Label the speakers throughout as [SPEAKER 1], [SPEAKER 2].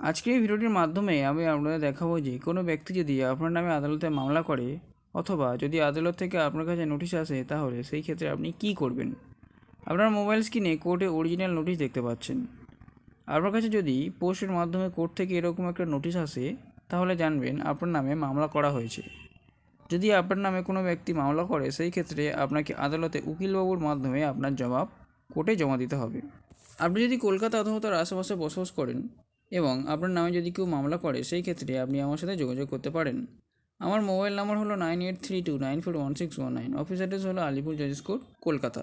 [SPEAKER 1] আজকের এই ভিডিওটির মাধ্যমে আমি আপনাদের দেখাবো যে কোনো ব্যক্তি যদি আপনার নামে আদালতে মামলা করে অথবা যদি আদালত থেকে আপনার কাছে নোটিশ আসে, তাহলে সেই ক্ষেত্রে আপনি কী করবেন? আপনার মোবাইল স্ক্রিনে কোর্টে অরিজিনাল নোটিশ দেখতে পাচ্ছেন। আপনার কাছে যদি পোস্টের মাধ্যমে কোর্ট থেকে এরকম একটা নোটিশ আসে, তাহলে জানবেন আপনার নামে মামলা করা হয়েছে। যদি আপনার নামে কোনো ব্যক্তি মামলা করে, সেই ক্ষেত্রে আপনাকে আদালতে উকিলবাবুর মাধ্যমে আপনার জবাব কোর্টে জমা দিতে হবে। আপনি যদি কলকাতা অথবা তার আশেপাশে বসবাস করেন এবং আপনার নামে যদি কেউ মামলা করে, সেই ক্ষেত্রে আপনি আমার সাথে যোগাযোগ করতে পারেন। আমার মোবাইল নাম্বার হলো nine eight three two nine four one six one nine. Office address হলো আলিপুর জজেস কোর্ট, কলকাতা।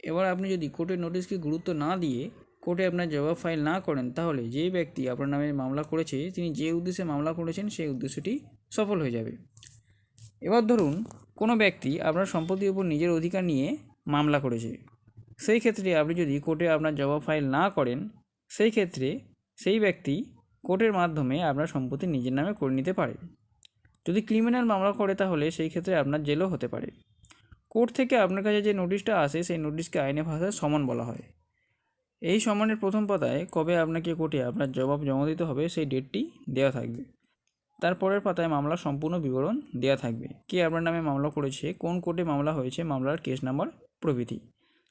[SPEAKER 1] এবার আপনি যদি কোর্টের নোটিশকে গুরুত্ব না দিয়ে কোর্টে আপনার জবাব ফাইল না করেন, তাহলে যেই ব্যক্তি আপনার নামে মামলা করেছে, তিনি যে উদ্দেশ্যে মামলা করেছেন, সেই উদ্দেশ্যটি সফল হয়ে যাবে। এবার ধরুন, কোনো ব্যক্তি আপনার সম্পত্তির উপর নিজের অধিকার নিয়ে মামলা করেছে। সেই ক্ষেত্রে আপনি যদি কোর্টে আপনার জবাব ফাইল না করেন, সেই ক্ষেত্রে সেই ব্যক্তি কোর্টের মাধ্যমে আপনার সম্পত্তি নিজের নামে করে নিতে পারে। যদি ক্রিমিনাল মামলা করে তাহলে সেই ক্ষেত্রে আপনার জেলও হতে পারে। কোর্ট থেকে আপনার কাছে যে নোটিশটা আসে, সেই নোটিশকে আইনে ভাষায় সমন বলা হয়। এই সমনের প্রথম পাতায় কবে আপনাকে কোর্টে আপনার জবাব জমা দিতে হবে সেই ডেটটি দেওয়া থাকবে। তারপরের পাতায় মামলার সম্পূর্ণ বিবরণ দেওয়া থাকবে। কে আপনার নামে মামলা করেছে, কোন কোর্টে মামলা হয়েছে, মামলার কেস নাম্বার প্রভৃতি।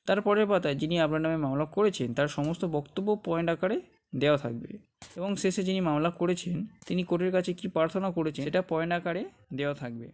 [SPEAKER 1] তারপরের পাতায় যিনি আপনার নামে মামলা করেছেন, তার সমস্ত বক্তব্য পয়েন্ট আকারে দেওয়া থাকবে। এবং শেষে যিনি মামলা করেছেন, তিনি কোর্টের কাছে কি প্রার্থনা করেছেন, সেটা পয়েন্ট আকারে দেওয়া থাকবে।